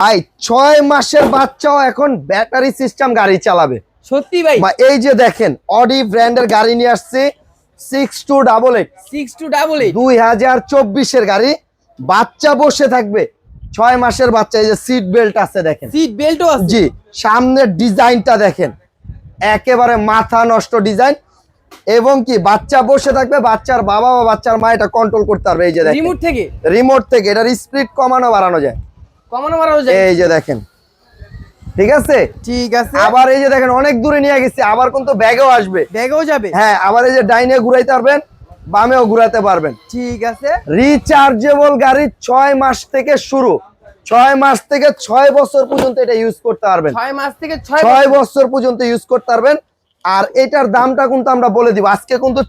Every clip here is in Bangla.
ভাই ছয় মাসের বাচ্চাও এখন ব্যাটারি সিস্টেম গাড়ি চালাবে। সত্যি ভাই। এই যে দেখেন অডি ব্র্যান্ডের গাড়ি নিয়ে আসছে six two double eight six two double eight দুই হাজার চব্বিশের গাড়ি বাচ্চা বসে থাকবে। ছয় মাসের বাচ্চা এই যে সিট বেল্ট আছে দেখেন। সিট বেল্টও আছে। জি সামনের ডিজাইনটা দেখেন। একেবারে মাথা নষ্ট ডিজাইন। এবং কি বাচ্চা বসে থাকবে বাচ্চার বাবা বা বাচ্চার মা এটা কন্ট্রোল করতে পারবে এই যে দেখেন। রিমোট থেকে? রিমোট থেকে এটার স্পিড কমানো বাড়ানো যায়। কমানো মারাও যায়। এই যে দেখেন। ঠিক আছে? ঠিক আছে। আবার এই যে দেখেন অনেক দূরে নিয়ে গেছি আবার কিন্তু ব্যাগেও আসবে। ব্যাগও যাবে? হ্যাঁ আবার এই যে ডাইনে ঘুরাইতে পারবেন বামেও ঘুরাতে পারবেন। ঠিক আছে। রিচার্জেবল গাড়ি ছয় মাস থেকে শুরু। ছয় মাস থেকে ছয় বছর পর্যন্ত এটা ইউজ করতে পারবেন। ছয় মাস থেকে ছয়। বছর। পর্যন্ত ইউজ করতে পারবেন। আর এটার দামটা কিন্তু আমরা বলে দিব আজকে কিন্তু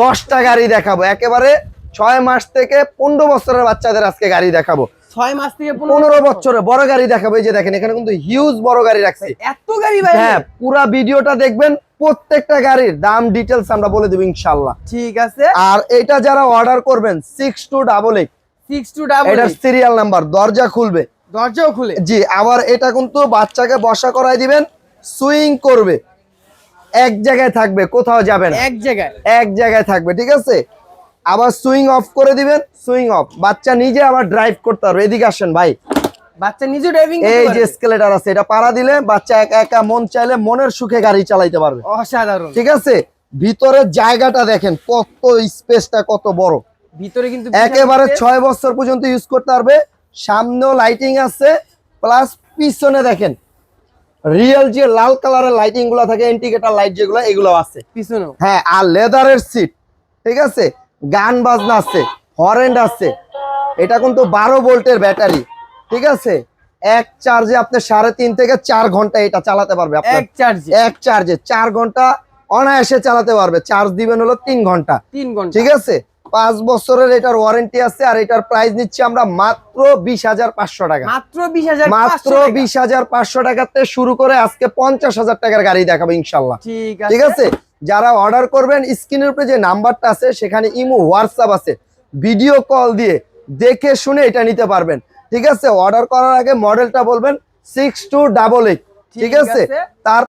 দশটা গাড়ি দেখাবো। একেবারে ছয় মাস থেকে পনেরো বছরের বাচ্চাদের আজকে গাড়ি দেখাবো। ছয় মাস থেকে পনেরো বছরে। বড় গাড়ি দেখাবো এই যে দেখেন এখানে কিন্তু হিউজ বড় গাড়ি রাখছি। এত গাড়ি ভাই হ্যাঁ পুরা ভিডিওটা দেখবেন প্রত্যেকটা গাড়ির দাম ডিটেলস আমরা বলে দেবো ইনশাল্লাহ ঠিক আছে। আর এটা যারা অর্ডার করবেন six two double eight six two double এটার সিরিয়াল নাম্বার দরজা খুলবে। দরজাও খুলে। জি আবার এটা কিন্তু বাচ্চাকে বসা করাই দিবেন সুইং করবে। এক জায়গায় থাকবে কোথাও যাবে না। এক জায়গায়। এক জায়গায় থাকবে ঠিক আছে? আবার সুইং অফ করে দিবেন সুইং অফ। বাচ্চা নিজে আবার ড্রাইভ করতে পারবে। এদিকে আসেন ভাই। বাচ্চা নিজে ড্রাইভিং এই যে স্কেলেটার আছে এটা পাড়া দিলে বাচ্চা একা একা মন চাইলে মনের সুখে গাড়ি চালাইতে পারবে। অসাধারণ। ঠিক আছে? ভিতরের জায়গাটা দেখেন কত স্পেসটা কত বড়। ভিতরে কিন্তু একেবারে ছয় বছর পর্যন্ত ইউজ করতে পারবে। সামনেও লাইটিং আছে প্লাস পিছনে দেখেন রিয়েল যে লাল কালারের লাইটিংগুলো থাকে ইন্ডিকেটার লাইট যেগুলো এগুলো আছে। পিছনে হ্যাঁ আর লেদারের সিট ঠিক আছে? গান বাজনা আছে হরেন্ড আছে। এটা কিন্তু বারো ভোল্টের ব্যাটারি ঠিক আছে? এক চার্জে আপনি সাড়ে তিন থেকে চার ঘণ্টা এটা চালাতে পারবে এক চার্জে এক চার্জে চার ঘণ্টা অনায়াসে চালাতে পারবে। চার্জ দিবেন হলো তিন ঘণ্টা। তিন ঘণ্টা। ঠিক আছে? পাঁচ বছরের এটার ওয়ারেন্টি আছে আর এটার প্রাইস নিচ্ছি আমরা মাত্র বিশ হাজার পাঁচশো টাকা। মাত্র বিশ হাজার মাত্র বিশ হাজার পাঁচশো টাকাতে শুরু করে আজকে পঞ্চাশ হাজার টাকার গাড়ি দেখাবো ইনশাল্লাহ। ঠিক আছে? যারা অর্ডার করবেন স্ক্রিনের উপরে যে নাম্বারটা আছে সেখানে ইমো হোয়াটসঅ্যাপ আছে। ভিডিও কল দিয়ে দেখে শুনে এটা নিতে পারবেন। ঠিক আছে? অর্ডার করার আগে মডেলটা বলবেন সিক্স টু ডাবল এইট ঠিক আছে। তার